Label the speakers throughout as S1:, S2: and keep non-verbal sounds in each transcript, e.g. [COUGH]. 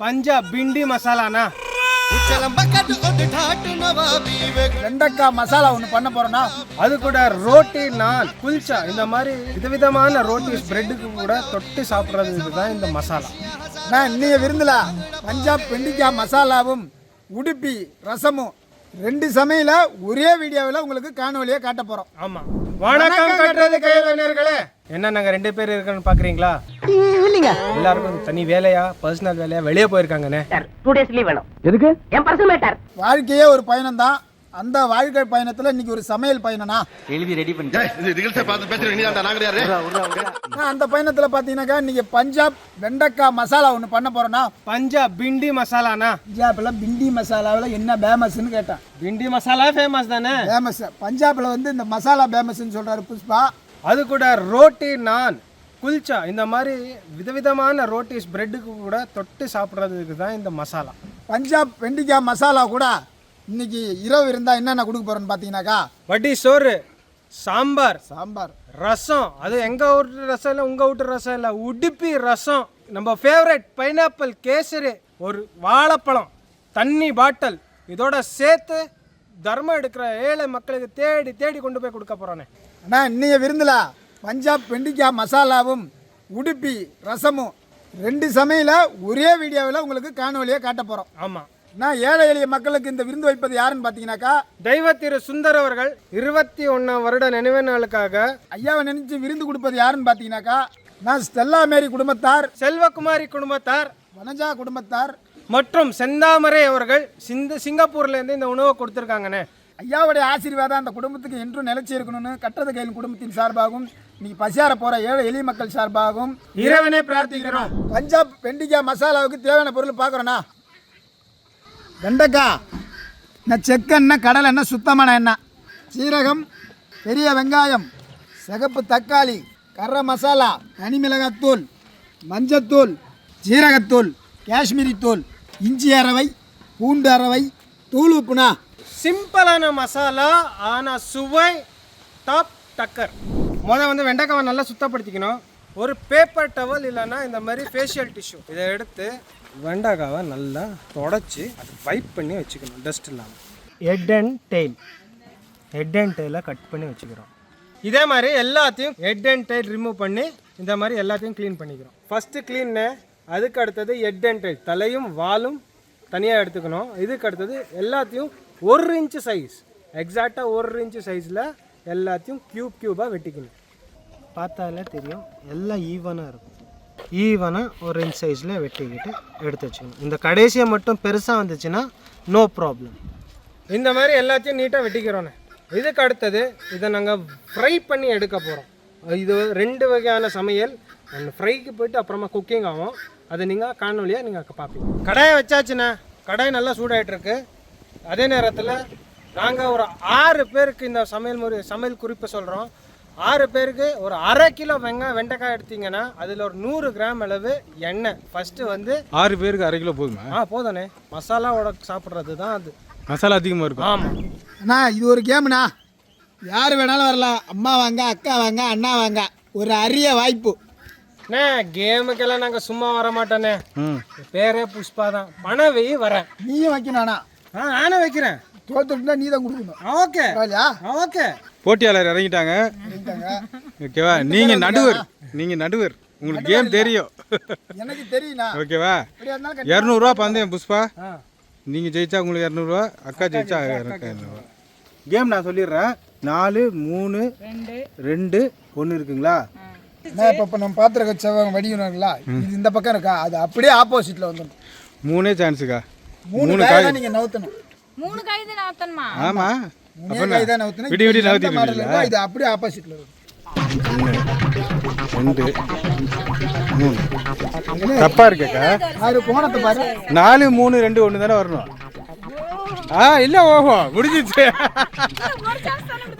S1: பஞ்சாப் பிண்டி மசாலாண்ணா.
S2: வெண்டைக்காய் மசாலா ஒன்று பண்ண போறோம்னா
S1: அது கூட ரோட்டி நான் குல்ச்சா இந்த மாதிரி விதவிதமான ரோட்டிஸ் பிரெட்டுக்கு கூட தொட்டு சாப்பிட்றதுக்கு தான் இந்த மசாலா.
S2: நான் இன்னைய விருந்துல பஞ்சாப் வெண்டைக்காய் மசாலாவும் உடுப்பி ரசமும் ரெண்டு சமையல ஒரே வீடியோவில் உங்களுக்கு காணொலியை காட்ட போறோம்.
S1: ஆமா. வணக்கம் கட்டுறது கையர்களே என்ன நாங்க ரெண்டு பேர் இருக்கோம்னு பாக்குறீங்களா?
S3: இல்லைங்க.
S1: எல்லாருக்கும் தனி வேலையா பர்சனல் வேலையா வெளியே போயிருக்காங்கண்ணே.
S3: டூ டேஸ் லீவ் வேணும். எதுக்கு? என் பர்சனல் மேட்டர்
S2: வாழ்க்கையே ஒரு பயணம் தான் அந்த வாழ்க்கை பயணத்துல இன்னைக்கு ஒரு சமையல் பயணம்னா?
S4: எழுதி ரெடி பண்ணிட்டேன்.
S2: அந்த பயணத்துல பாத்தீங்கன்னாக்கா இன்னைக்கு பஞ்சாப் வெண்டைக்காய் மசாலா ஒன்று பண்ண போறோம்னா
S1: பஞ்சாப் பிண்டி மசாலாண்ணா.
S2: பஞ்சாப்ல பிண்டி மசாலாவில் என்ன ஃபேமஸ்ன்னு கேட்டேன்.
S1: பிண்டி மசாலா ஃபேமஸ் தானே?
S2: ஃபேமஸ் பஞ்சாப்ல வந்து இந்த மசாலா ஃபேமஸ்ன்னு சொல்றாரு புஷ்பா.
S1: அது கூட ரோட்டி நான் குல்ச்சா. இந்த மாதிரி விதவிதமான ரோட்டிஸ் பிரெட்டுக்கு கூட தொட்டு சாப்பிட்றதுக்கு தான் இந்த மசாலா.
S2: பஞ்சாப் வெண்டைக்காய் மசாலா கூட இன்னைக்கு இரவு இருந்தா என்னென்ன கொடுக்க போறோம்னு பார்த்தீங்கன்னாக்கா
S1: வட்டி சோறு சாம்பார்
S2: சாம்பார்.
S1: ரசம். அது எங்க வீட்டு ரசம் இல்லை உங்க வீட்டு ரசம் இல்லை. உடுப்பி ரசம். நம்ம ஃபேவரட் பைனாப்பிள் கேசரி ஒரு வாழைப்பழம் தண்ணி பாட்டில். இதோட சேர்த்து தர்மம் எடுக்கிற ஏழை மக்களுக்கு தேடி தேடி கொண்டு போய் கொடுக்க போறானே
S2: அண்ணா இன்னைய விருந்துல பஞ்சாப் வெண்டைக்காய் மசாலாவும் உடுப்பி ரசமும் ரெண்டு சமையல ஒரே வீடியோவில் உங்களுக்கு காணொலியை காட்ட போறோம்.
S1: ஆமா.
S2: நான் ஏழை எளிய மக்களுக்கு இந்த விருந்து வைப்பது யாருன்னு பார்த்தீங்கன்னாக்கா
S1: தெய்வ திரு சுந்தர் அவர்கள் இருபத்தி ஒன்னாம் வருட நினைவு நாளுக்காக
S2: ஐயாவை நினைச்சு விருந்து கொடுப்பது யாருன்னு பார்த்தீங்கன்னாக்கா நான் ஸ்டெல்லா மேரி குடும்பத்தார்
S1: செல்வகுமாரி குடும்பத்தார்
S2: வனஜா குடும்பத்தார்.
S1: மற்றும் செந்தாமரை அவர்கள் சிந்த சிங்கப்பூர்ல இருந்து இந்த உணவை கொடுத்துருக்காங்கண்ணே.
S2: ஐயாவுடைய ஆசீர்வாதம் அந்த குடும்பத்துக்கு என்றும் நிலைச்சி இருக்கணும்னு கட்டது கையில் குடும்பத்தின் சார்பாகவும் இன்னைக்கு பசியார போற ஏழை எளிய மக்கள் சார்பாகவும்
S1: இறைவனே பிரார்த்திக்கிறோம்.
S2: பஞ்சாப் வெண்டைக்காய் மசாலாவுக்கு தேவையான பொருள் பார்க்குறோண்ணா வெண்டைக்காய் இந்த செக்கெண்ணெய் கடலை எண்ணெய் சுத்தமான எண்ணெய். சீரகம் பெரிய வெங்காயம் சிகப்பு தக்காளி கர மசாலா தனி மிளகாத்தூள் மஞ்சத்தூள் ஜீரகத்தூள் காஷ்மீரி தூள் இஞ்சி அரவை பூண்டு அரவை தூள் உப்புனா
S1: சிம்பிளான மசாலா ஆனால் சுவை டாப் டக்கர் முதல் வந்து வெண்டைக்காவை நல்லா சுத்தப்படுத்திக்கணும். ஒரு பேப்பர் டவல் இல்லைன்னா இந்த மாதிரி ஃபேஷியல் டிஷ்யூ இதை எடுத்து வெண்டைக்காவை நல்லா தொடச்சி அதை வைப் பண்ணி வச்சுக்கணும் டஸ்ட் இல்லாமல் head and tail head and டெய்லை cut பண்ணி வச்சுக்கிறோம். இதே மாதிரி எல்லாத்தையும் ஹெட் அண்ட் டெய்ல் ரிமூவ் பண்ணி இந்த மாதிரி எல்லாத்தையும் க்ளீன் பண்ணிக்கிறோம். ஃபஸ்ட்டு க்ளீன்னு அதுக்கு அடுத்தது ஹெட் அண்ட் டெய்ல் தலையும் வாலும் தனியாக எடுத்துக்கணும். இதுக்கு அடுத்தது எல்லாத்தையும் ஒரு இன்ச்சு சைஸ் எக்ஸாக்டாக ஒரு இன்ச்சு சைஸில் எல்லாத்தையும் க்யூப் க்யூபாக வெட்டிக்கணும். பார்த்தாலே தெரியும். எல்லாம் ஈவனாக இருக்கும். ஈவனாக ஒரு இன்ச் சைஸில் வெட்டிக்கிட்டு எடுத்து வச்சுக்கணும். இந்த கடைசியை மட்டும் பெருசாக வந்துச்சுன்னா நோ ப்ராப்ளம் இந்த மாதிரி எல்லாத்தையும் நீட்டாக வெட்டிக்கிறோண்ணே இதுக்கு அடுத்தது இதை நாங்கள் ஃப்ரை பண்ணி எடுக்க போகிறோம் இது ரெண்டு வகையான சமையல். ஒன்று ஃப்ரைக்கு போயிட்டு அப்புறமா குக்கிங் ஆகும். அதை நீங்கள் காணொலியாக நீங்கள் பார்ப்பீங்க. கடாயை வச்சாச்சுண்ணே. கடாய் நல்லா சூடாயிட்டுருக்கு. அதே நேரத்தில் நாங்கள் ஒரு ஆறு பேருக்கு இந்த சமையல் முறை சமையல் குறிப்பை சொல்கிறோம் ஆறு பேருக்கு ஒரு அரை கிலோ வெங்காயம் வெண்டைக்காய் எடுத்தீங்கன்னா அதில் ஒரு நூறு கிராம் அளவு எண்ணெய். ஃபஸ்ட்டு வந்து
S5: ஆறு பேருக்கு அரை கிலோ போதுமா?
S1: ஆ போதானே மசாலாவோட சாப்பிட்றது தான் அது.
S5: மசாலா அதிகமாக இருக்கும்.
S1: ஆமாம்
S2: அண்ணா இது ஒரு கேம்ண்ணா. யார் வேணாலும் வரலாம் அம்மா வாங்க அக்கா வாங்க அண்ணா வாங்க. ஒரு அரிய வாய்ப்பு.
S1: அண்ணே கேமுக்கெல்லாம் நாங்கள் சும்மா வர மாட்டோண்ணே பேரே புஷ்பா தான். பணம் வெயி வரேன்.
S2: நீயும் வைக்கணும்ண்ணா
S1: ஆ நானும் வைக்கிறேன்.
S2: தோத்துட்டுனா நீ தான் கொடுக்கணும்
S1: ஓகே. ஓகே.
S5: போட்டியாளர் இறங்கிட்டாங்க. ஓகேவா? நீங்கள் நடுவர். நீங்கள் நடுவர். உங்களுக்கு கேம் தெரியும்.
S2: எனக்கு தெரியுண்ணா
S5: ஓகேவா? இரநூறுவா பந்தயம் புஷ்பா. நீங்கள் ஜெயிச்சா உங்களுக்கு இரநூறுவா அக்கா ஜெயிச்சா இரநூறுவா. கேம் நான் சொல்லிடுறேன். நாலு மூணு ரெண்டு. ஒன்று இருக்குங்களா?
S2: நான் இப்போ இப்போ நம்ம பாத்திர கச்சவங்க வடிக்கணுங்களா இது இந்த பக்கம் இருக்கா? அது அப்படியே ஆப்போசிட்ல வந்துடும்
S5: மூணே சான்ஸுக்கா
S2: மூணு காய். தான் நீங்க நவுத்தணும்.
S6: மூணு காய் தான் நவுத்தணுமா?
S5: ஆமாம் விடி விடி
S2: இருக்கோ, இது அப்படியே ஆப்போசிட்ல இருக்கும்.
S5: ரெண்டு. மூணு தப்பாக இருக்கேக்கா.
S2: ஆறு கோணத்தை பாரு.
S5: நாலு மூணு ரெண்டு ஒன்று தானே வரணும். ஆ இல்லை ஓஹோ முடிஞ்சிச்சு.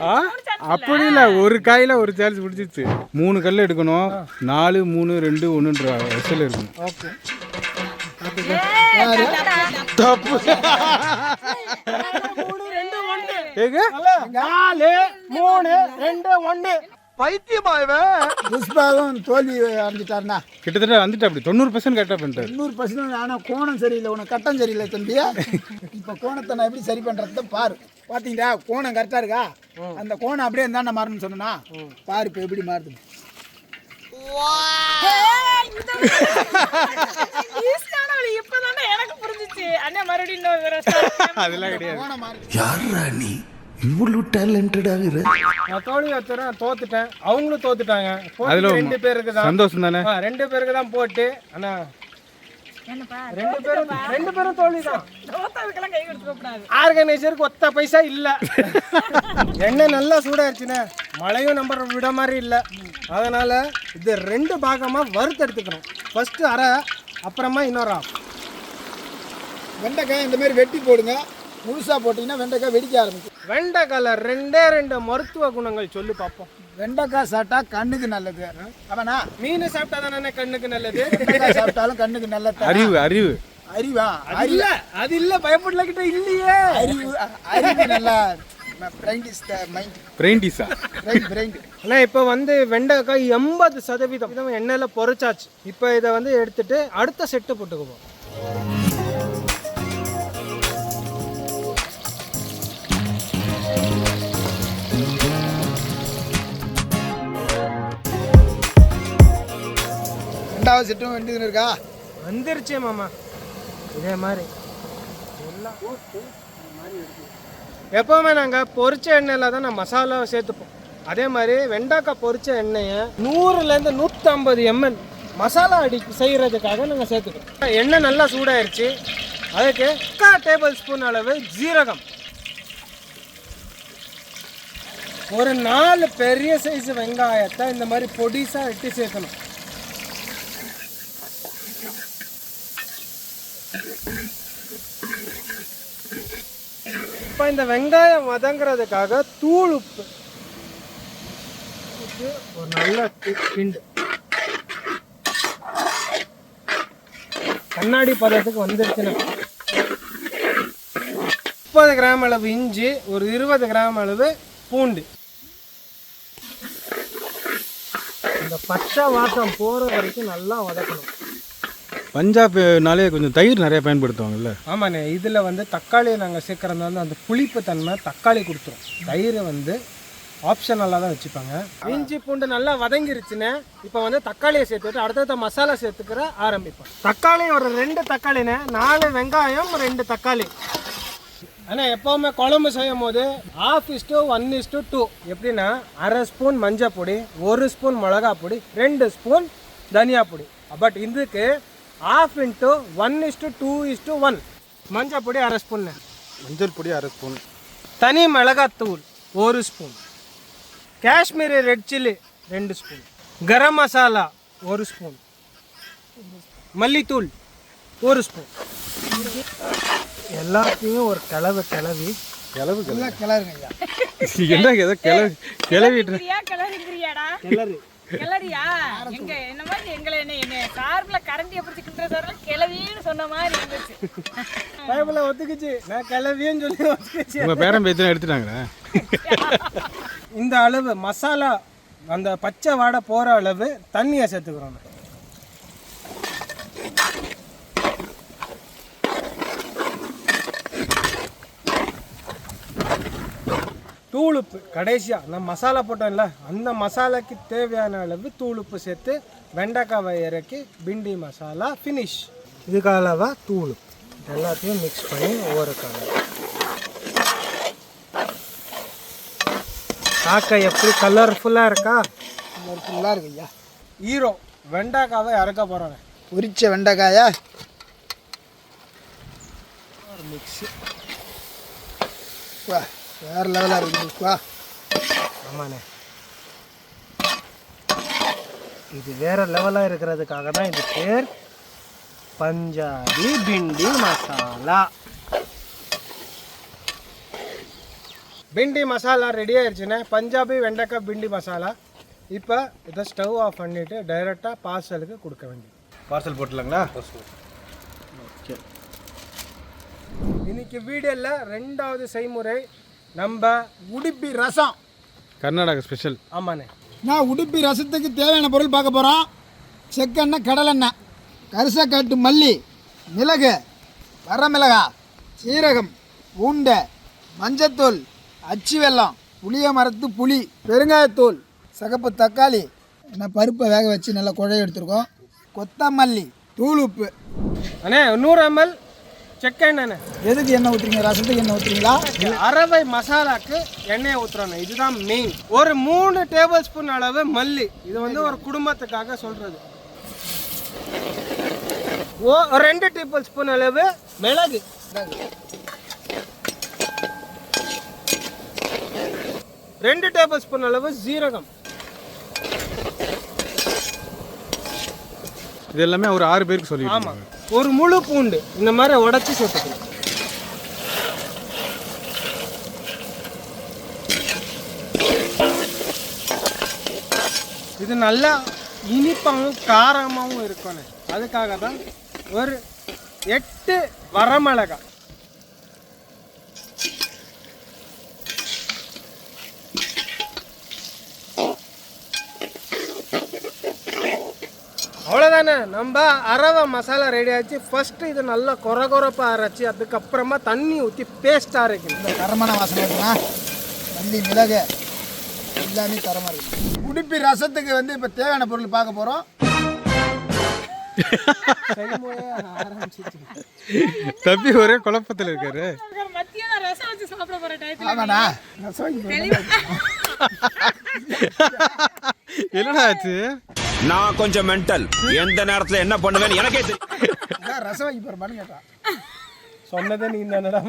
S5: ஆ அப்படி இல்லை. ஒரு காயில் ஒரு சான்ஸ் முடிஞ்சிச்சு. மூணு கல் எடுக்கணும். நாலு மூணு ரெண்டு ஒன்றுன்ற வயசில் இருக்கணும்.
S1: ஓகே.
S5: தப்பு.
S1: நாலு மூணு ரெண்டு ஒன்று
S2: புஷ்பாவும் தோல்வி அடைஞ்சிட்டாருண்ணா.
S5: கிட்டத்தட்ட வந்துட்டு அப்படி. தொண்ணூறு பர்சன்ட் கரெக்டாக பண்ணிட்டாரு.
S2: தொண்ணூறு பர்சன்ட் ஆனால் கோணம் சரியில்லை உனக்கு கட்டம் சரியில்லை தம்பியா. இப்போ கோணத்தை நான் எப்படி சரி பண்ணுறது பாரு. பார்த்தீங்களா கோணம் கரெக்டாக இருக்கா? அந்த கோணம் அப்படியே இருந்தா மாறணும்னு சொன்னா பாரு இப்போ எப்படி மாறுது.
S6: புரிஞ்சிச்சு அண்ணே மறுபடியும் இன்னொரு. [LAUGHS]
S5: அதெல்லாம் கிடையாது.
S4: யாரா இவ்வளவு
S1: நான் தோல்வி ஒருத்தர் தோத்துட்டேன். அவங்களும் தோத்துட்டாங்க.
S5: அதுல
S1: ரெண்டு பேருக்கு தான்.
S5: சந்தோஷம் தானே?
S1: ரெண்டு பேருக்கு தான் போட்டு. ஆனா
S6: என்னப்பா
S1: ரெண்டு பேரும் ரெண்டு பேரும் தோல்வி தான்.
S6: தோத்ததுக்கெல்லாம் கை
S1: ஆர்கனைசருக்கு ஒத்த பைசா இல்ல. எண்ணெய் நல்லா சூடாயிருச்சுண்ணே. மழையும் நம்பர் விட மாதிரி இல்லை. அதனால இது ரெண்டு பாகமா வறுத்தெடுத்துக்கிறோம் ஃபர்ஸ்ட் அரை அப்புறமா இன்னொரு ஆஃப்
S2: வெண்டைக்காய் இந்த மாதிரி வெட்டி போடுங்க. முழுசாக போட்டிங்கன்னா வெண்டைக்காய் வெடிக்க ஆரம்பிக்கும்.
S1: வெண்டைக்கால ரெண்டே ரெண்டு மருத்துவ குணங்கள் சொல்லி பார்ப்போம்
S2: வெண்டைக்காய் சாப்பிட்டா கண்ணுக்கு நல்லது. அவனா
S1: மீன் சாப்பிட்டா தானே கண்ணுக்கு நல்லது?
S2: வெண்டைக்காய் சாப்பிட்டாலும் கண்ணுக்கு நல்லது
S5: அறிவு அறிவு.
S2: அறிவா?
S1: அது இல்ல அது இல்ல பயப்படல கிட்ட இல்லையே.
S2: அறிவு அறிவு நல்லா பிரைண்ட் இஸ் த மைண்ட்
S5: பிரெயின்டிஸா
S2: பிரைண்ட் பிரைண்ட்
S1: அண்ணா இப்போ வந்து வெண்டைக்காய் எண்பது சதவீதம் எண்ணெயில் பொரிச்சாச்சு. இப்போ இதை வந்து எடுத்துட்டு அடுத்த செட்டு போட்டுக்குவோம்.
S2: ரெண்டாவது செட்டும் வேண்டியது இருக்கா?
S1: வந்துருச்சே மாமா. இதே மாதிரி. எப்போவுமே நாங்கள் பொரிச்ச எண்ணெயில் தான் நான் மசாலாவை சேர்த்துப்போம். அதே மாதிரி வெண்டைக்காய் பொரிச்ச எண்ணெயை நூறுலேருந்து நூற்றம்பது எம்எல் மசாலா அடி செய்கிறதுக்காக நாங்கள் சேர்த்துக்கிறோம் எண்ணெய் நல்லா சூடாயிருச்சு. அதுக்கு முக்கால் டேபிள் ஸ்பூன் அளவு ஜீரகம். ஒரு நாலு பெரிய சைஸ் வெங்காயத்தை இந்த மாதிரி பொடிசாக வெட்டி சேர்க்கணும். இப்போ இந்த வெங்காயம் வதங்குறதுக்காக தூள் உப்பு. ஒரு நல்ல கி- கிண்டு. கண்ணாடி பதத்துக்கு வந்துருச்சுன்னா. முப்பது கிராம் அளவு இஞ்சி ஒரு இருபது கிராம் அளவு பூண்டு. இந்த பச்சை வாசம் போகிற வரைக்கும் நல்லா வதக்கணும்.
S5: பஞ்சாப்னாலே கொஞ்சம் தயிர் நிறைய பயன்படுத்துவாங்கல்ல?
S1: ஆமாண்ணே இதில் வந்து தக்காளியை நாங்கள் சேர்க்குறது வந்து அந்த புளிப்பு தன்மை தக்காளி கொடுத்துரும். தயிரை வந்து ஆப்ஷனலாக தான் வச்சுப்பாங்க. இஞ்சி பூண்டு நல்லா வதங்கிருச்சுன்னு இப்போ வந்து தக்காளியை சேர்த்துட்டு அடுத்தடுத்த மசாலா சேர்த்துக்கிற ஆரம்பிப்போம். தக்காளி ஒரு ரெண்டு தக்காளிண்ணே நாலு வெங்காயம் ரெண்டு தக்காளி. ஆனால் எப்போவுமே குழம்பு செய்யும் போது half is to one is to two எப்படின்னா அரை ஸ்பூன் மஞ்சள் பொடி ஒரு ஸ்பூன் மிளகா பொடி ரெண்டு ஸ்பூன் தனியா பொடி. பட் இதுக்கு half into one is to two is to one மஞ்சள் பொடி அரை ஸ்பூன்.
S5: மஞ்சள் பொடி அரை ஸ்பூன்.
S1: தனி மிளகாத்தூள் ஒரு ஸ்பூன். காஷ்மீரி ரெட் சில்லி ரெண்டு ஸ்பூன். கரம் மசாலா ஒரு ஸ்பூன். மல்லித்தூள் ஒரு ஸ்பூன். எல்லாத்தையும் ஒரு கிளவு கிளவி.
S5: கிளவு
S2: கிளறுங்க ஐயா. [LAUGHS]
S5: என்ன ஏதோ கிளவி கிளவிட்டு
S1: கிளறு.
S6: கிளறியா? எங்க என்ன மாதிரி? எங்களை என்ன என்ன சார்பில் கரண்டியை பிடிச்சி கிண்டுற சார்பில் கிளவின்னு சொன்ன மாதிரி இருந்துச்சு.
S1: பைபிள் ஒத்துக்குச்சு. நான் கிளவின்னு சொல்லி ஒத்துக்குச்சு.
S5: உங்கள் பேரன் பேத்தினா எடுத்துட்டாங்களே?
S1: இந்த அளவு மசாலா அந்த பச்சை வாடை போகிற அளவு தண்ணியை சேர்த்துக்கிறோம். தூளுப்பு கடைசியாக நம்ம மசாலா போட்டோம்ல அந்த மசாலாக்கு தேவையான அளவு தூளுப்பு சேர்த்து வெண்டைக்காவை இறக்கி பிண்டி மசாலா ஃபினிஷ் இதுக்கு அளவா தூளுப்பு. எல்லாத்தையும் மிக்ஸ் பண்ணி ஒவ்வொரு கலர் பார்க்க எப்படி கலர்ஃபுல்லாக இருக்கா?
S2: ஃபுல்லாக இருக்கு ஐயா
S1: ஹீரோ வெண்டைக்காவை இறக்க போகிறோங்க
S2: பொரிச்ச வெண்டைக்காயா?
S1: மிக்ஸி
S2: வா. வேறு லெவலாக இருக்குது வா.
S1: ஆமாண்ணே. இது வேற லெவலாக இருக்கிறதுக்காக தான் இது பேர் பஞ்சாபி பிண்டி மசாலா. பிண்டி மசாலா ரெடி ஆயிடுச்சுண்ணே பஞ்சாபி வெண்டைக்காய் பிண்டி மசாலா. இப்போ இதை ஸ்டவ் ஆஃப் பண்ணிவிட்டு டைரெக்டாக பார்சலுக்கு கொடுக்க வேண்டியது.
S5: பார்சல் போட்டுலாங்களா
S1: இன்னைக்கு வீடியோவில் ரெண்டாவது செய்முறை நம்ம
S2: உடுப்பி ரசம்.
S5: கர்நாடகா ஸ்பெஷல்
S1: ஆமாண்ணே.
S2: நான் உடுப்பி ரசத்துக்கு தேவையான பொருள் பார்க்க போகிறோம் செக்கெண்ணெய் கடலெண்ணெய் கரிசக்காட்டு மல்லி மிளகு வரமிளகா சீரகம் பூண்டை மஞ்சத்தூள் அச்சு வெல்லம் புளிய மரத்து புளி பெருங்காயத்தூள் சகப்பு தக்காளி என்ன பருப்பை வேக வச்சு நல்லா குழைய எடுத்துருக்கோம். கொத்தமல்லி தூள் உப்பு.
S1: அண்ணே நூறு எம்எல் செக்க எண்ணெண்ணே
S2: எதுக்கு எண்ணெய் ஊற்றுறீங்க ரசத்துக்கு எண்ணெய் ஊற்றுறீங்களா
S1: அரவை மசாலாக்கு எண்ணெயை ஊற்றுறோண்ணே இதுதான் மெயின் ஒரு மூணு டேபிள் ஸ்பூன் அளவு மல்லி. இது வந்து ஒரு குடும்பத்துக்காக சொல்றது. ஓ ரெண்டு டேபிள் ஸ்பூன் அளவு மிளகு. ரெண்டு டேபிள் ஸ்பூன் அளவு ஜீரகம்
S5: இது எல்லாமே ஒரு ஆறு பேருக்கு சொல்லி
S1: ஆமா. ஒரு முழு பூண்டு இந்த மாதிரி உடச்சி சேர்த்துக்கணும். இது நல்லா இனிப்பாகவும் காரமாகவும் இருக்கணும். அதுக்காக தான் ஒரு எட்டு வரமிளகாய். அவ்வளோதானே நம்ம அரவை மசாலா ரெடி ஆச்சு. ஃபர்ஸ்ட் இது நல்லா கொர கொரப்பாக அரைச்சி அதுக்கப்புறமா தண்ணி ஊற்றி பேஸ்ட்டாக அரைக்கணும்.
S2: இந்த தரமான வாசனை இருக்குண்ணா மல்லி மிளகு எல்லாமே தரமாக இருக்கு உடுப்பி ரசத்துக்கு வந்து இப்போ தேவையான பொருள் பார்க்க போகிறோம்
S5: தம்பி ஒரே குழப்பத்தில் இருக்காரு.
S6: ரசம்.
S5: என்னடா ஆச்சு?
S7: நான் கொஞ்சம் மென்டல் எந்த நேரத்துல என்ன பண்ணுவேன்னு எனக்கே தெரியும்
S2: ரசம் வைக்க போகிறோமான்னு கேட்டான்
S1: சொன்னதே நீ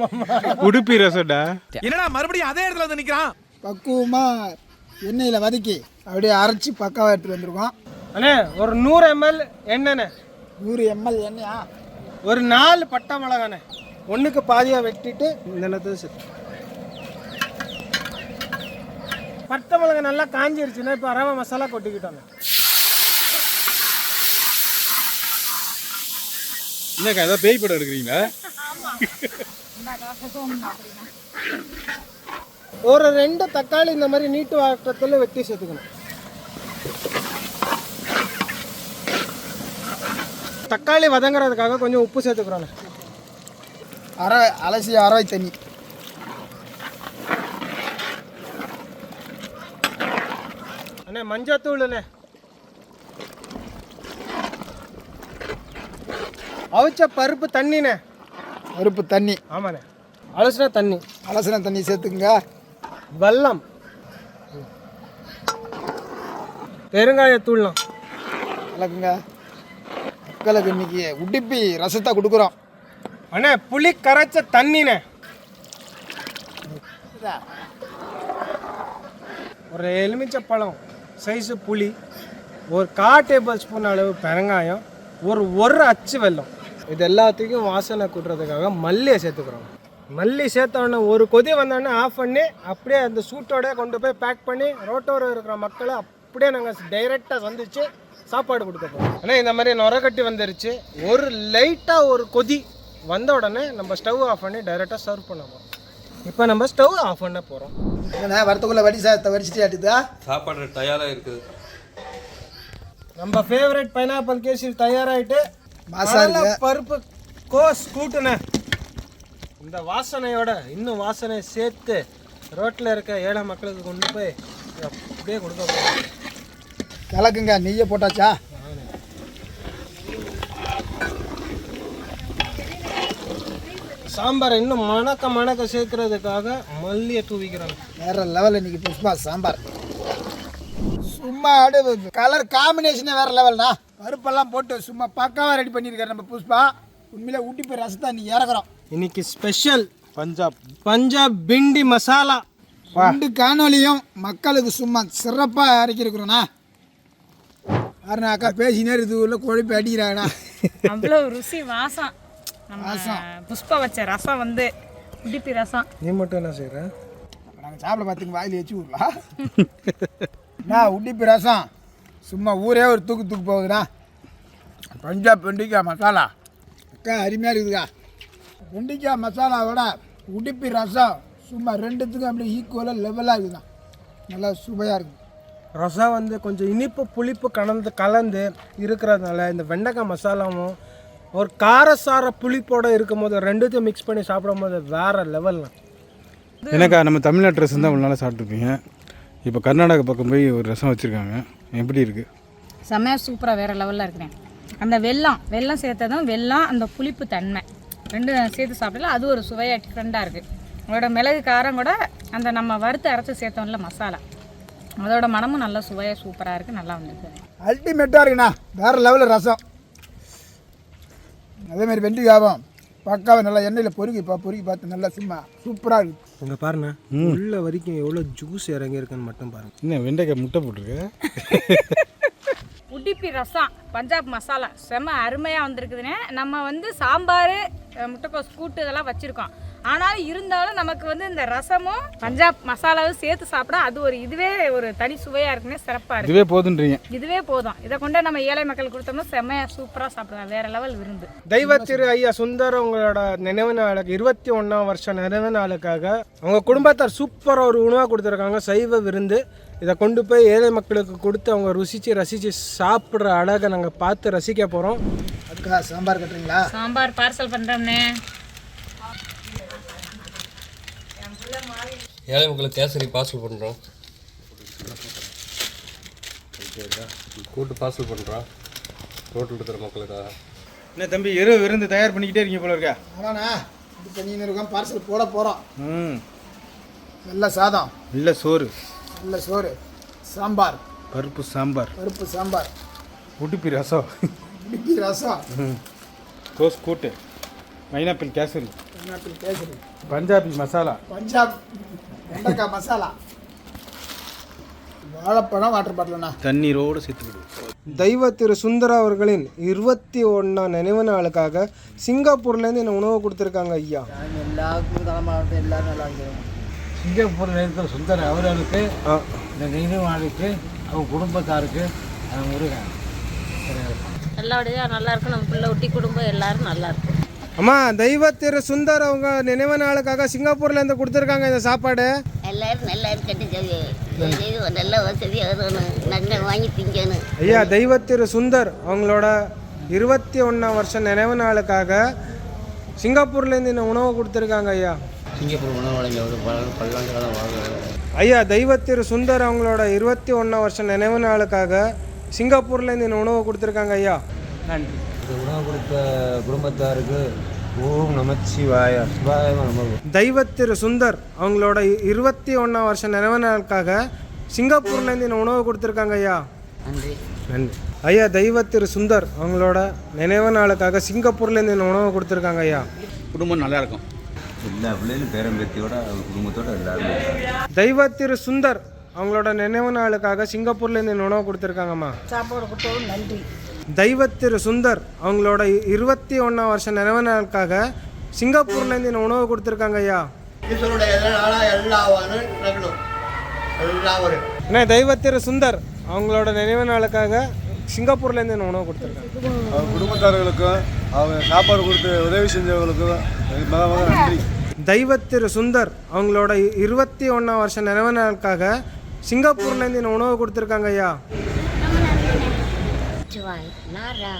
S1: மாமா?
S5: உடுப்பி ரசம்டா.
S4: என்னடா மறுபடியும் அதே இடத்துல வந்து நிக்கிறான்?
S2: பக்குவமாக எண்ணெயில் வதக்கி அப்படியே அரைச்சி பக்காவாக எடுத்துகிட்டு வந்திருக்கோம்.
S1: அண்ணே ஒரு நூறு எம்எல் எண்ணெண்ணே
S2: நூறு எம்எல் எண்ணெயா?
S1: ஒரு நாலு பட்டை மிளகாண்ணே ஒன்றுக்கு பாதியாக வெட்டிட்டு சேர்த்து பட்டை மிளகா நல்லா காஞ்சிருச்சுன்னா இப்போ அரவை மசாலா கொட்டிக்கிட்டோம்
S5: என்னக்கா ஏதோ பேய் படம் எடுக்கிறீங்களா?
S1: ஒரு ரெண்டு தக்காளி இந்த மாதிரி நீட்டு வாட்டத்தில் வெட்டி சேர்த்துக்கணும். தக்காளி வதங்குறதுக்காக கொஞ்சம் உப்பு சேர்த்துக்கிறோண்ணே.
S2: அரை அலசி அரவை தண்ணி.
S1: அண்ணே மஞ்சத்தூள்ண்ணே அவிச்ச பருப்பு தண்ணிண்ணே.
S2: பருப்பு தண்ணி.
S1: ஆமாண்ணே. அலசின தண்ணி.
S2: அலசின தண்ணி சேர்த்துக்குங்க.
S1: வெல்லம். பெருங்காயத்தூள்லாம்
S2: கலக்குங்க. மக்களுக்கு இன்னைக்கு உடுப்பி ரசத்தை கொடுக்குறோம்.
S1: அண்ணே புளி கரைச்ச தண்ணிண்ணே. ஒரு எலுமிச்சை பழம் சைஸு புளி ஒரு கா டேபிள் ஸ்பூன் அளவு பெருங்காயம் ஒரு ஒரு அச்சு வெல்லம். இது எல்லாத்துக்கும் வாசனை கூட்டுறதுக்காக மல்லியை சேர்த்துக்கிறோம். மல்லி சேர்த்த உடனே ஒரு கொதி வந்தோடனே ஆஃப் பண்ணி அப்படியே அந்த சூட்டோட கொண்டு போய் பேக் பண்ணி ரோட்டோரம் இருக்கிற மக்களை அப்படியே நாங்கள் டைரெக்டாக சந்திச்சு சாப்பாடு கொடுக்க போகிறோம் ஆனால் இந்த மாதிரி நுரக்கட்டி வந்துருச்சு. ஒரு லைட்டாக ஒரு கொதி வந்த உடனே நம்ம ஸ்டவ் ஆஃப் பண்ணி டைரெக்டாக சர்வ் பண்ண போகிறோம் இப்போ நம்ம ஸ்டவ் ஆஃப் பண்ண போகிறோம்
S2: ஏன்னா வரத்துக்குள்ளே வடி சாதத்தை வடிச்சிட்டு ஆட்டுதா
S8: சாப்பாடு தயாராக இருக்குது.
S1: நம்ம ஃபேவரட் பைனாப்பிள் கேசரி தயாராகிட்டு
S2: மாசா இருக்கு.
S1: பருப்பு கோஸ் கூட்டுனே. இந்த வாசனையோட இன்னும் வாசனை சேர்த்து ரோட்டில் இருக்க ஏழை மக்களுக்கு கொண்டு போய் அப்படியே கொடுக்க போகிறோம்
S2: கலக்குங்க நெய்யை போட்டாச்சா?
S1: சாம்பார் இன்னும் மணக்க மணக்க சேர்க்கறதுக்காக மல்லியை தூவிக்கிறாங்க
S2: வேற லெவல் இன்னைக்கு புஷ்பா சாம்பார். சும்மா அப்படியே கலர் காம்பினேஷனே வேற லெவல்ண்ணா பருப்பெல்லாம் போட்டு சும்மா பக்காவாக ரெடி பண்ணியிருக்காரு நம்ம புஷ்பா. உண்மையிலே ஊட்டி போய் ரசத்தை இன்னைக்கு இறக்குறோம்.
S1: இன்னைக்கு ஸ்பெஷல் பஞ்சாப். பஞ்சாப் பிண்டி மசாலா.
S2: ரெண்டு காணொலியும் மக்களுக்கு சும்மா சிறப்பாக இறக்கிருக்கிறோண்ணா யாருண்ணா அக்கா பேசினே இது உள்ள கொழுப்பு அடிக்கிறாங்கண்ணா.
S6: அவ்வளவு ருசி வாசம். நம்ம புஷ்பா வச்ச ரசம் வந்து உடுப்பி ரசம்.
S1: நீ மட்டும் என்ன செய்கிற
S2: நாங்கள் சாப்பிட பார்த்துங்க வாயில் வச்சு விடலாம். [LAUGHS] நான் உடிப்பி ரசம்? சும்மா ஊரே ஒரு தூக்கு தூக்கு போகுதுண்ணா பஞ்சாப் வெண்டிக்காய் மசாலா. அக்கா அருமையாக இருக்குதுக்கா. வெண்டிக்காய் மசாலாவோட உடுப்பி ரசம் சும்மா ரெண்டுத்துக்கும் அப்படியே ஈக்குவலாக லெவலாக இருக்குதுண்ணா நல்லா சுவையாக இருக்குது
S1: ரசம் வந்து கொஞ்சம் இனிப்பு புளிப்பு கலந்து கலந்து இருக்கிறதுனால இந்த வெண்டைக்காய் மசாலாவும் ஒரு காரசார புளிப்போட இருக்கும்போது ரெண்டுத்தையும் மிக்ஸ் பண்ணி சாப்பிடும்போது வேற லெவல்ல
S5: எனக்கா நம்ம தமிழ்நாட்டு ரசம் தான் இவ்வளோ நாளாக சாப்பிட்ருப்பீங்க இப்போ கர்நாடகா பக்கம் போய் ஒரு ரசம் வச்சுருக்காங்க. எப்படி இருக்குது
S6: செம்மையாக சூப்பராக வேறு லெவலில் இருக்கிறேன். அந்த வெல்லம் வெல்லம் சேர்த்ததும் வெல்லம் அந்த புளிப்பு தன்மை. ரெண்டும் சேர்த்து சாப்பிடல அது ஒரு சுவையாக டிஃப்ரெண்ட்டாக இருக்குது அதோட மிளகு காரம் கூட அந்த நம்ம வறுத்து அரைச்சி சேர்த்தோம்ல மசாலா. அதோட மனமும் நல்லா சுவையாக சூப்பராக இருக்குது நல்லா வந்திருக்கு.
S2: அல்டிமேட்டாக இருக்குண்ணா. வேறு லெவலில் ரசம். அதேமாதிரி வெண்டிக்காவும் பக்காவை நல்லா எண்ணெயில் பொறுக்கி பா பொறுக்கி பார்த்து நல்லா சும்மா சூப்பராக இருக்குது
S1: இங்க பாருங்க உள்ள வரைக்கும் எவ்வளோ ஜூஸ் இறங்கி இருக்குன்னு மட்டும் பாருங்க.
S5: என்ன வெண்டைக்காய் முட்டை போட்டிருக்கு?
S6: உடுப்பி ரசம் பஞ்சாப் மசாலா. செம்ம அருமையாக வந்திருக்குதுன்னு நம்ம வந்து சாம்பார் முட்டைக்கோஸ் கூட்டு இதெல்லாம் வச்சுருக்கோம். ஆனாலும் இருந்தாலும் நமக்கு வந்து இந்த ரசமும் பஞ்சாப் மசாலாவும் சேர்த்து சாப்பிட அது ஒரு இதுவே ஒரு தனி சுவையாக இருக்குன்னே சிறப்பாக இருக்குது
S5: இதுவே போதுன்றீங்க.
S6: இதுவே போதும். இதை கொண்டு நம்ம ஏழை மக்கள் கொடுத்தோம்னா செம்மையாக சூப்பராக சாப்பிடலாம். வேற லெவல் விருந்து.
S1: தெய்வ திரு ஐயா சுந்தர் உங்களோட நினைவு நாளுக்கு இருபத்தி ஒன்றாம் வருஷம் நினைவு நாளுக்காக அவங்க குடும்பத்தார் சூப்பராக ஒரு உணவாக கொடுத்துருக்காங்க சைவ விருந்து. இதை கொண்டு போய் ஏழை மக்களுக்கு கொடுத்து அவங்க ருசித்து ரசித்து சாப்பிட்ற அழகை நாங்கள் பார்த்து ரசிக்க போகிறோம்
S2: அதுக்காக சாம்பார் கட்டுறீங்களா?
S6: சாம்பார் பார்சல் பண்ணுறோம்னே
S8: ஏழை மக்களுக்கு கேசரி பார்சல் பண்ணுறோம் கூட்டு பார்சல் பண்ணுறோம் ரோட்டில் இருக்கிற மக்களுக்காக.
S5: என்ன தம்பி இரவு விருந்து தயார் பண்ணிக்கிட்டே இருக்கீங்க போல இருக்கா?
S2: ஆமாண்ணா இது பண்ணின்னு இருக்கோம் பார்சல் போட போகிறோம்
S5: ம்.
S2: நல்ல சாதம்.
S5: இல்லை சோறு.
S2: நல்ல சோறு. சாம்பார்.
S5: பருப்பு சாம்பார்.
S2: பருப்பு சாம்பார்.
S5: உடுப்பி ரசம்.
S2: இடுப்பி ரசம்.
S5: கோஸ் கூட்டு. பைனாப்பிள் கேசரி.
S2: பைனாப்பிள் கேசரி.
S5: பஞ்சாபி மசாலா.
S2: பஞ்சாப் வெண்டைக்காய் மசாலா. வாழைப்பழம் வாட்டர் பாட்டில்ண்ணா
S5: தண்ணீரோடு சேர்த்து
S1: தெய்வ திரு சுந்தர அவர்களின் இருபத்தி ஒன்றாம் நினைவு நாளுக்காக சிங்கப்பூர்லேருந்து என்ன உணவு கொடுத்துருக்காங்க ஐயா?
S2: எல்லாருக்கும் தலைமாவட்டம் எல்லாரும் நல்லா இருக்கிறோம்
S9: சிங்கப்பூரில் இருக்கிற சுந்தர் அவர்களுக்கு இந்த நினைவு நாளுக்கு அவங்க குடும்பத்தாருக்கு அவங்க முருகன்
S10: நல்லபடியாக நல்லா இருக்கும் நம்ம பிள்ளை ஒட்டி குடும்பம் எல்லாரும் நல்லா இருக்கும்
S1: அம்மா தெய்வ திரு சுந்தர் அவங்க நினைவு நாளுக்காக சிங்கப்பூர்லேருந்து கொடுத்துருக்காங்க இந்த சாப்பாடு.
S10: எல்லாரும் நல்லா இருக்கட்டும் நல்ல வசதியாக நாங்கள் வாங்கி திங்கணும்.
S1: ஐயா தெய்வ திரு சுந்தர் அவங்களோட இருபத்தி ஒன்றாம் வருஷம் நினைவு நாளுக்காக சிங்கப்பூர்லேருந்து இந்த உணவு கொடுத்துருக்காங்க ஐயா.
S8: சிங்கப்பூர் உணவு வழங்கி பல்லாண்டு காலம் வாங்க
S1: ஐயா தெய்வ திரு சுந்தர் அவங்களோட இருபத்தி ஒன்றாம் வருஷம் நினைவு நாளுக்காக சிங்கப்பூர்லேருந்து இந்த உணவு கொடுத்துருக்காங்க ஐயா.
S9: நன்றி.
S8: உணவு கொடுத்த குடும்பத்தாருக்கு ஓம் நமச்சிவாய. சிவாய நம
S1: தெய்வ திரு சுந்தர் அவங்களோட இருபத்தி ஒன்றாம் வருஷம் நினைவு நாளுக்காக சிங்கப்பூர்லேருந்து இந்த உணவு கொடுத்துருக்காங்க ஐயா.
S10: நன்றி.
S1: நன்றி. ஐயா தெய்வ திரு சுந்தர் அவங்களோட நினைவு நாளுக்காக சிங்கப்பூர்லேருந்து இந்த உணவு கொடுத்துருக்காங்க ஐயா.
S5: குடும்பம் நல்லா இருக்கும்.
S8: எல்லா பிள்ளைகளும் பேரம்பேத்தியோட குடும்பத்தோட எல்லாரும்.
S1: தெய்வ திரு சுந்தர் அவங்களோட நினைவு நாளுக்காக சிங்கப்பூர்லேருந்து இந்த உணவு கொடுத்துருக்காங்கம்மா.
S2: சாப்பாடு நன்றி.
S1: தெய்வ திரு சுந்தர் அவங்களோட இருபத்தி ஒன்றாம் வருஷம் நினைவு நாளுக்காக சிங்கப்பூர்லேருந்து இந்த உணவு கொடுத்துருக்காங்க ஐயா. அண்ணா தெய்வ திரு சுந்தர் அவங்களோட நினைவு நாளுக்காக சிங்கப்பூர்லேருந்து இந்த உணவு கொடுத்துருக்காங்க.
S5: அவங்க குடும்பத்தார்களுக்கும் அவங்க சாப்பாடு கொடுத்து உதவி செஞ்சவங்களுக்கும் நன்றி.
S1: தெய்வ திரு சுந்தர் அவங்களோட இருபத்தி ஒன்றாம் வருஷம் நினைவு நாளுக்காக சிங்கப்பூர்லேருந்து இந்த உணவு கொடுத்துருக்காங்க ஐயா.
S6: நல்லா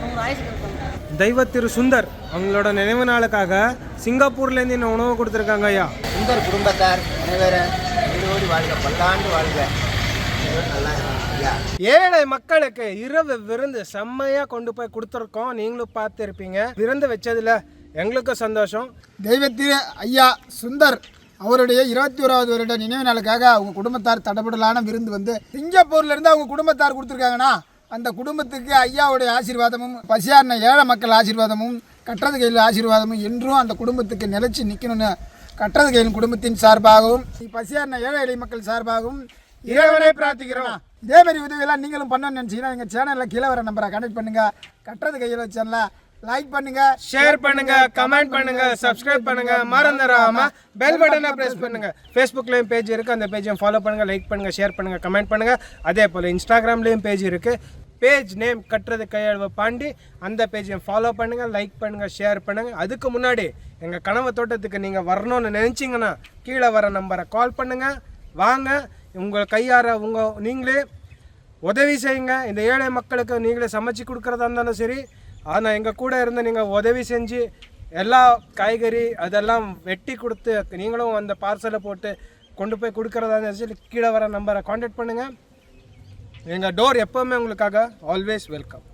S6: நூறு இருக்கும்
S1: தெய்வ திரு சுந்தர் அவங்களோட நினைவு நாளுக்காக சிங்கப்பூர்லேருந்து இந்த உணவு கொடுத்துருக்காங்க ஐயா?
S2: சுந்தர் குடும்பத்தார் அனைவரும் ஓடி வாழ்க பல்லாண்டு வாழ்க. நல்லா
S1: ஏழை மக்களுக்கு இரவு விருந்து செம்மையாக கொண்டு போய் கொடுத்துருக்கோம். நீங்களும் பார்த்துருப்பீங்க. விருந்து வச்சதுல எங்களுக்கும் சந்தோஷம்.
S2: தெய்வத்திரு ஐயா சுந்தர் அவருடைய இருபத்தி ஓராவது வருட நினைவு நாளுக்காக அவங்க குடும்பத்தார் தடபுடலான விருந்து வந்து சிங்கப்பூர்லேருந்து அவங்க குடும்பத்தார் கொடுத்துருக்காங்கன்னா அந்த குடும்பத்துக்கு ஐயாவுடைய ஆசீர்வாதமும் பசியாரின ஏழை மக்கள் ஆசீர்வாதமும் கட்டுறது கையில் ஆசீர்வாதமும் என்றும் அந்த குடும்பத்துக்கு நிலச்சி நிற்கணும்னு கட்டுறது கையில் குடும்பத்தின் சார்பாகவும் பசியாரின ஏழை எளிய மக்கள் சார்பாகவும் இறைவனை பிரார்த்திக்கிறோம். இதே மாதிரி உதவியெல்லாம் நீங்களும் பண்ணணும்னு நினச்சிங்கன்னா எங்கள் சேனலில் கீழே வர நம்பரை கனெக்ட் பண்ணுங்கள் கட்டுறது கையில் சேனலை லைக் பண்ணுங்க
S1: ஷேர் பண்ணுங்க கமெண்ட் பண்ணுங்க சப்ஸ்கிரைப் பண்ணுங்க மறந்துடாம பெல் பட்டனை பிரஸ் பண்ணுங்க. ஃபேஸ்புக்லயும் பேஜ் இருக்கு அந்த பேஜையும் ஃபாலோ பண்ணுங்க லைக் பண்ணுங்க ஷேர் பண்ணுங்க கமெண்ட் பண்ணுங்க. அதே போல இன்ஸ்டாகிராம்லயும் பேஜ் இருக்கு. பேஜ் நேம் கட்டுறது கையளவு பாண்டி. அந்த பேஜையும் ஃபாலோ பண்ணுங்க லைக் பண்ணுங்க ஷேர் பண்ணுங்க. அதுக்கு முன்னாடி எங்க கனவு தோட்டத்துக்கு நீங்க வரணும்னு நினைச்சீங்கன்னா கீழே வர நம்பரை கால் பண்ணுங்க. வாங்க உங்கள் கையார உங்கள் நீங்களே உதவி செய்யுங்க. இந்த ஏழை மக்களுக்கு நீங்களே சமைச்சு கொடுக்குறதா இருந்தாலும் சரி ஆனால் எங்கள் கூட இருந்து நீங்கள் உதவி செஞ்சு எல்லா காய்கறி அதெல்லாம் வெட்டி கொடுத்து நீங்களும் அந்த பார்சலை போட்டு கொண்டு போய் கொடுக்குறதா இருந்தாலும் சரி கீழே வர நம்பரை காண்டாக்ட் பண்ணுங்கள் எங்கள் டோர் எப்போவுமே உங்களுக்காக ஆல்வேஸ் வெல்கம்